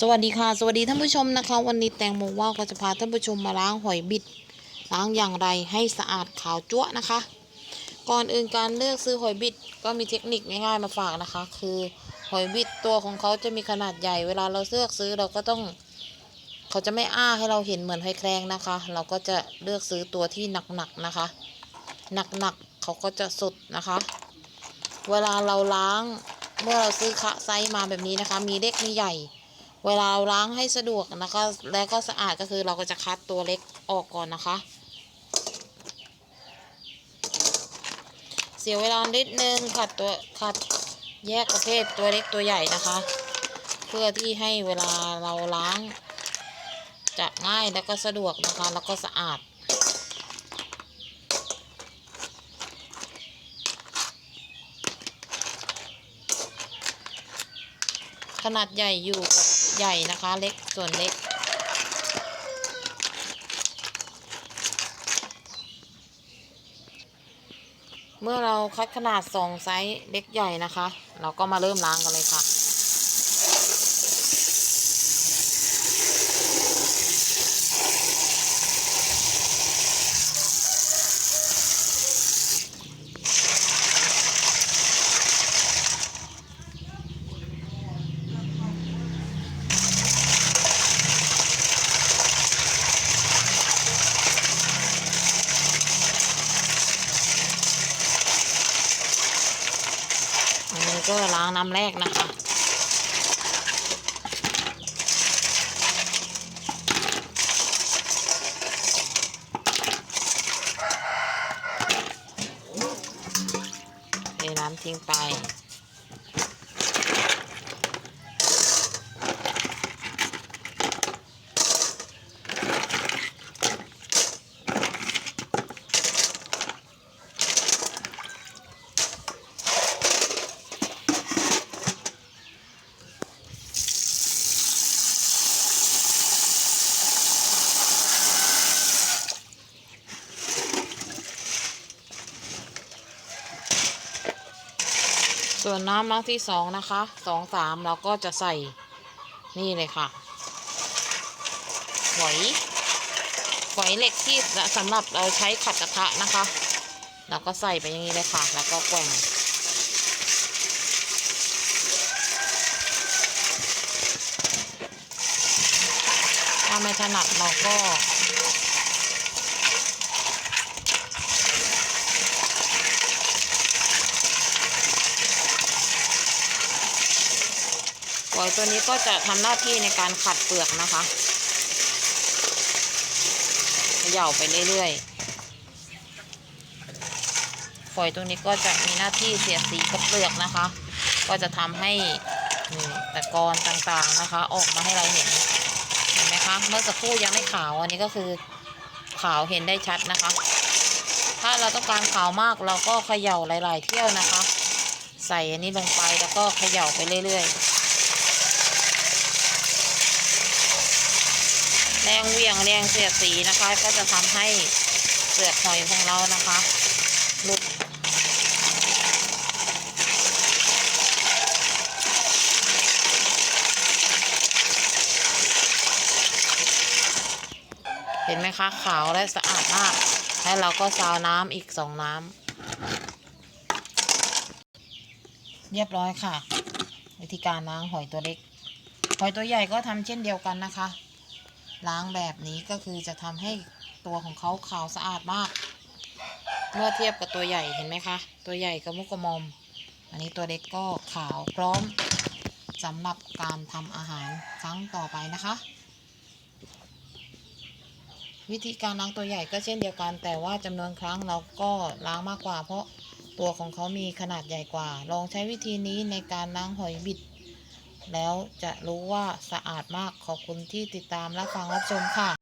สวัสดีค่ะ สวัสดีท่านผู้ชมนะคะ วันนี้แตงโมว่าก็จะพาท่านผู้ชมมาล้างหอยบิด ล้างอย่างไรให้สะอาดขาวจั๊วะนะคะ ก่อนอื่นการเลือกซื้อหอยบิดก็มีเทคนิคง่ายๆมาฝากนะคะ คือหอยบิดตัวของเขาจะมีขนาดใหญ่ เวลาเราเลือกซื้อเราก็ต้อง เขาจะไม่อ้าให้เราเห็นเหมือนหอยแครงนะคะ เราก็จะเลือกซื้อตัวที่หนักๆนะคะ หนักๆเขาก็จะสดนะคะ เวลาเราล้างเมื่อเราซื้อคะไซส์มาแบบนี้นะคะ มีเล็กมีใหญ่ เวลาล้างให้สะดวกนะคะ และก็สะอาดก็คือเราก็จะคัดตัวเล็กออกก่อนนะคะ เสียเวลานิดนึงขัดตัวขัดแยกประเภทตัวเล็กตัวใหญ่นะคะ เพื่อที่ให้เวลาเราล้าง จะง่ายแล้วก็สะดวกนะคะ แล้วก็สะอาดขนาดใหญ่อยู่กับ ใหญ่นะคะ เล็กส่วนเล็ก เมื่อเราคัดขนาดสองไซส์เล็กใหญ่นะคะ เราก็มาเริ่มล้างกันเลยค่ะ ก็ล้างน้ำแรกนะคะ เทน้ำทิ้งไป ส่วนน้ำน้ำที่สองนะคะสองสามเราก็จะใส่นี่เลยค่ะฝอยฝอยเหล็กที่สำหรับเราใช้ขัดกระทะนะคะ เราก็ใส่ไปอย่างนี้เลยค่ะ แล้วก็แกว่งถ้าไม่ถนัดเราก็ ฝอย ตัวนี้ก็จะทำหน้าที่ในการขัดเปลือกนะคะเขย่าไปเรื่อยๆฝอยตัวนี้ก็จะมีหน้าที่เสียสีกับเปลือกนะคะ ก็จะทำให้ตะกอนต่างๆนะคะ ออกมาให้เราเห็นเห็นไหมคะ เมื่อสักครู่ยังไม่ขาวอันนี้ก็คือขาวเห็นได้ชัดนะคะ ถ้าเราต้องการขาวมากเราก็เขย่าหลาย ๆ เที่ยวนะคะ ใส่อันนี้ลงไปแล้วก็เขย่าไปเรื่อย ๆ แรงเวียงแรงเสียดสีนะคะ ก็จะทำให้เปลือกหอยของเรานะคะหลุดเห็นไหมคะขาวและสะอาดมาก แล้วเราก็ซาวน้ำอีกสองน้ำ เรียบร้อยค่ะ วิธีการล้างหอยตัวเล็ก หอยตัวใหญ่ก็ทำเช่นเดียวกันนะคะ ล้างแบบนี้ก็คือจะทำให้ตัวของเขาขาวสะอาดมาก เมื่อเทียบกับตัวใหญ่เห็นไหมคะ ตัวใหญ่กระมุกกระมอม อันนี้ตัวเล็กก็ขาวพร้อมสำหรับการทำอาหารครั้งต่อไปนะคะ วิธีการล้างตัวใหญ่ก็เช่นเดียวกัน แต่ว่าจำนวนครั้งเราก็ล้างมากกว่า เพราะตัวของเขามีขนาดใหญ่กว่า ลองใช้วิธีนี้ในการล้างหอยบิด แล้วจะรู้ว่าสะอาดมากขอบคุณที่ติดตามและฟังรับชมค่ะ